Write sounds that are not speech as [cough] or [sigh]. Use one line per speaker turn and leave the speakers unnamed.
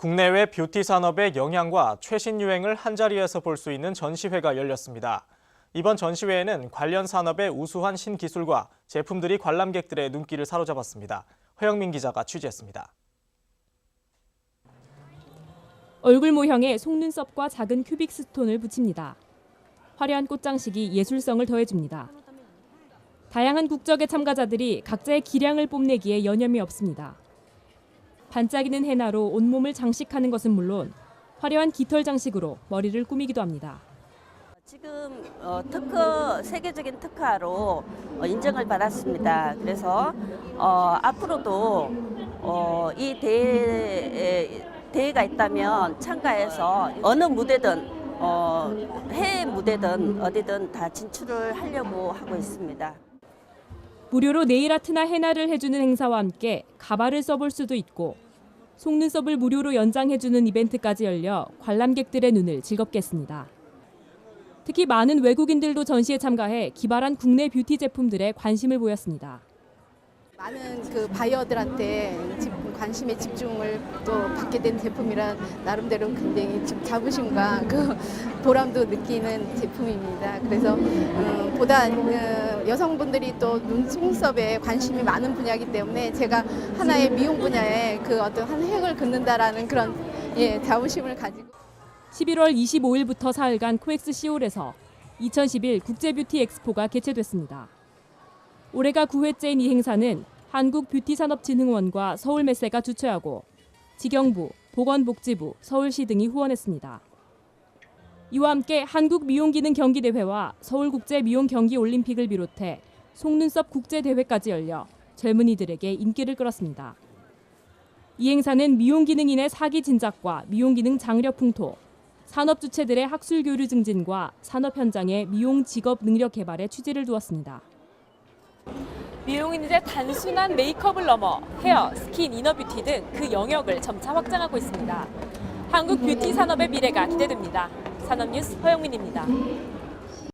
국내외 뷰티 산업의 영향과 최신 유행을 한자리에서 볼 수 있는 전시회가 열렸습니다. 이번 전시회에는 관련 산업의 우수한 신기술과 제품들이 관람객들의 눈길을 사로잡았습니다. 허영민 기자가 취재했습니다.
얼굴 모형에 속눈썹과 작은 큐빅 스톤을 붙입니다. 화려한 꽃장식이 예술성을 더해줍니다. 다양한 국적의 참가자들이 각자의 기량을 뽐내기에 여념이 없습니다. 반짝이는 헤나로 온몸을 장식하는 것은 물론 화려한 깃털 장식으로 머리를 꾸미기도 합니다.
지금 어, 특허 세계적인 특허로 어, 인정을 받았습니다. 그래서 어, 앞으로도 어, 이 대회 대회가 있다면 참가해서 어느 무대든 어, 해외 무대든 어디든 다 진출을 하려고 하고 있습니다.
무료로 네일 아트나 헤나를 해주는 행사와 함께 가발을 써볼 수도 있고 속눈썹을 무료로 연장해주는 이벤트까지 열려 관람객들의 눈을 즐겁게 했습니다. 특히 많은 외국인들도 전시에 참가해 기발한 국내 뷰티 제품들에 관심을 보였습니다.
많은 그 바이어들한테 집- 관심의 집중을 또 받게 된 제품이라 나름대로 굉장히 좀 자부심과 [laughs] 그 보람도 느끼는 제품입니다. 그래서 음, 보다 어, 여성분들이 또 눈속눈썹에 관심이 많은 분야이기 때문에 제가 하나의 미용 분야에 그 어떤 한 획을 긋는다라는 그런 예, 자부심을 가지고
11월 25일부터 사흘간 코엑스 시올에서 2011 국제 뷰티 엑스포가 개최됐습니다. 올해가 9회째인 이 행사는 한국뷰티산업진흥원과 서울메세가 주최하고 직영부, 보건복지부, 서울시 등이 후원했습니다. 이와 함께 한국미용기능경기대회와 서울국제미용경기올림픽을 비롯해 속눈썹 국제대회까지 열려 젊은이들에게 인기를 끌었습니다. 이 행사는 미용기능인의 사기 진작과 미용기능 장려 풍토, 산업 주체들의 학술 교류 증진과 산업 현장의 미용 직업 능력 개발에 취지를 두었습니다. 이제 단순한 메이크업을 넘어 헤어, 스킨, 이너 뷰티 등 그 영역을 점차 확장하고 있습니다. 한국 뷰티 산업의 미래가 기대됩니다. 산업뉴스 허영민입니다.